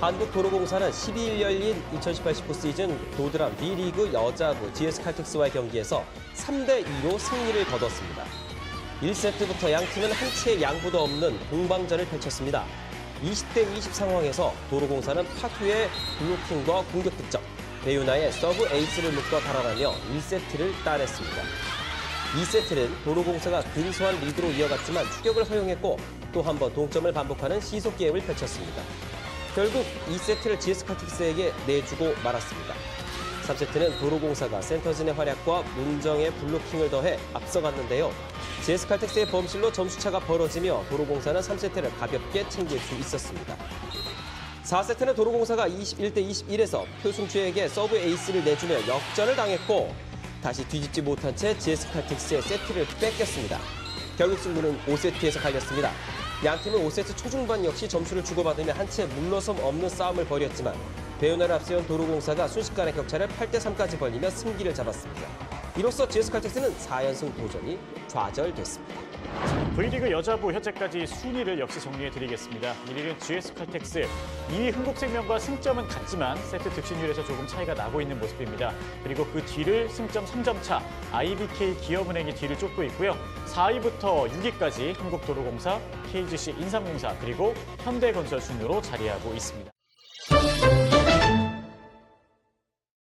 한국도로공사는 12일 열린 2018-19 시즌 도드람 B리그 여자부 GS칼텍스와의 경기에서 3대2로 승리를 거뒀습니다. 1세트부터 양 팀은 한 채의 양보도 없는 공방전을 펼쳤습니다. 20대 20 상황에서 도로공사는 파투의 블로킹과 공격 득점, 배우나의 서브 에이스를 묶어 달아나며 1세트를 따냈습니다. 2세트는 도로공사가 근소한 리드로 이어갔지만 추격을 허용했고 또 한 번 동점을 반복하는 시속 게임을 펼쳤습니다. 결국 2세트를 GS칼텍스에게 내주고 말았습니다. 3세트는 도로공사가 센터진의 활약과 문정의 블로킹을 더해 앞서갔는데요. GS칼텍스의 범실로 점수차가 벌어지며 도로공사는 3세트를 가볍게 챙길 수 있었습니다. 4세트는 도로공사가 21대 21에서 표승주에게 서브 에이스를 내주며 역전을 당했고 다시 뒤집지 못한 채 GS칼텍스의 세트를 뺏겼습니다. 결국 승부는 5세트에서 갈렸습니다. 양 팀은 5세트 초중반 역시 점수를 주고받으며 한 채 물러섬 없는 싸움을 벌였지만 배우나를 앞세운 도로공사가 순식간에 격차를 8대 3까지 벌리며 승기를 잡았습니다. 이로써 GS칼텍스는 4연승 도전이 좌절됐습니다. V리그 여자부 현재까지 순위를 역시 정리해드리겠습니다. 1위는 GS칼텍스, 2위 흥국생명과 승점은 같지만 세트 득실률에서 조금 차이가 나고 있는 모습입니다. 그리고 그 뒤를 승점 3점 차 IBK 기업은행이 뒤를 쫓고 있고요. 4위부터 6위까지 흥국도로공사, KGC 인삼공사 그리고 현대건설 순으로 자리하고 있습니다.